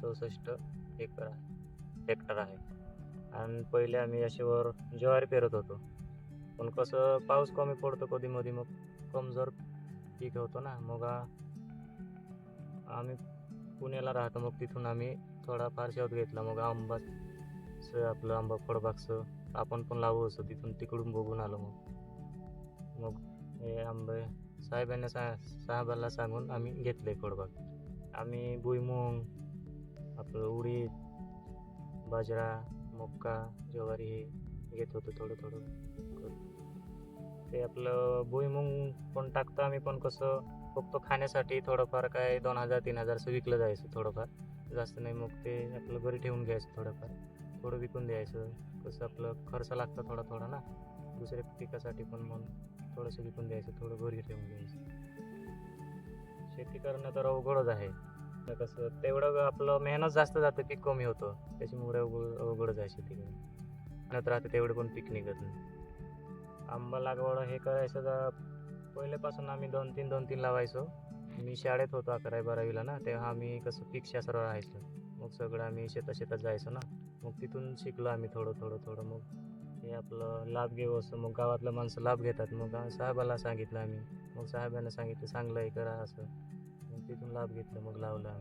चौसष्ट एकर आहे हेक्टर आहे. आणि पहिले आम्ही याच्यावर ज्वारी पेरत होतो. पण कसं पाऊस कमी पडतो कधी मध्ये मग कमजोर पीक होतो ना. मग आम्ही पुण्याला राहतो मग तिथून आम्ही थोडाफार शेवट घेतला. मग आंबा स- आपलं आंबा फळबागचं आपण पण लावू असं. तिथून तिकडून बघून आलो मग. मग हे आंबे साहेबांना सा साहेबाला सांगून आम्ही घेतले फळबाग. आम्ही भुईमुंग आपलं उडीद बाजरा मक्का ज्वारी हे घेत होतो थोडं थोडं. ते आपलं भुईमुंग पण टाकतो आम्ही पण कसं फक्त खाण्यासाठी थोडंफार काय दोन हजार तीन हजारचं विकलं जायचं थोडंफार. जास्त नाही मग ते आपलं घरी ठेवून घ्यायचं थोडंफार. थोडं विकून द्यायचं. कसं आपलं खर्च लागतं थोडा थोडा ना. दुसऱ्या पिकासाठी पण मग थोडंसं विकून द्यायचं थोडं घरी ठेवून घ्यायचं शेती करणं तर अवघडच आहे. तर कसं तेवढं आपलं मेहनत जास्त जातं पीक कमी होतं. त्याच्यामुळे अवघड अवघडच आहे शेती करणं मेहनत राहते तेवढं पण पीक निघत नाही. आंबा लागवड हे करायचं तर पहिल्यापासून आम्ही दोन तीन दोन तीन लावायचो. मी शाळेत होतो अकरावी बारावीला ना तेव्हा आम्ही कसं पीकशास्त्र राहायचं. मग सगळं आम्ही शेता शेतात जायचो ना. मग तिथून शिकलो आम्ही थोडं थोडं थोडं. मग हे आपलं लाभ घेऊ असं मग गावातलं माणसं लाभ घेतात. मग साहेबाला सांगितलं आम्ही. मग साहेबांना सांगितलं चांगलं आहे करा असं. तिथून लाभ घेतला मग लावला.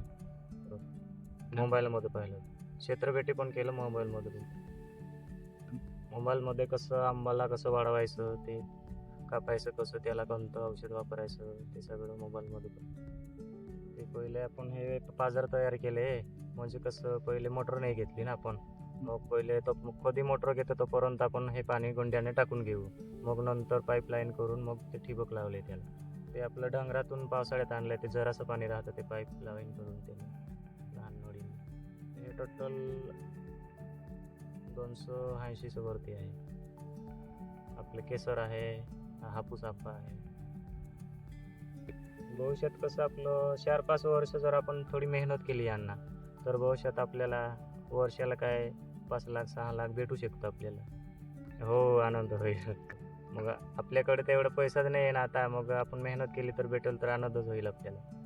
मोबाईलमध्ये पाहिलं. क्षेत्रभेटी पण केलं मोबाईलमध्ये पण मोबाईलमध्ये कसं आंबाला कसं वाढवायचं ते कापायचं कसं त्याला कोणतं औषध वापरायचं ते सगळं मोबाईलमध्ये पण. ते पहिले आपण हे बाजार तयार केले म्हणजे कसं पहिले मोटर नाही घेतली ना आपण. मग पहिले तो कधी मोटर घेतो तोपर्यंत आपण हे पाणी गुंड्याने टाकून घेऊ. मग नंतर पाईपलाईन करून मग ते ठिबक लावले त्याला. ते आपलं डोंगरातून पावसाळ्यात आणलंय ते जरासं पाणी राहतं ते पाईप लावाईन करून ते लहान नळीने हे टोटल दोनशे ऐंशीचं वरती आहे. आपलं केसर आहे हापूस आंबा आहे. भविष्यात कसं आपलं चार पाच वर्ष जर आपण थोडी मेहनत केली यांना तर भविष्यात आपल्याला वर्षाला काय पाच लाख सहा लाख भेटू शकतो आपल्याला. हो आनंद होईल. मग आपल्याकडे तेवढा पैसाच नाही आहे ना आता. मग आपण मेहनत केली तर भेटेल तर आनंदच होईल आपल्याला.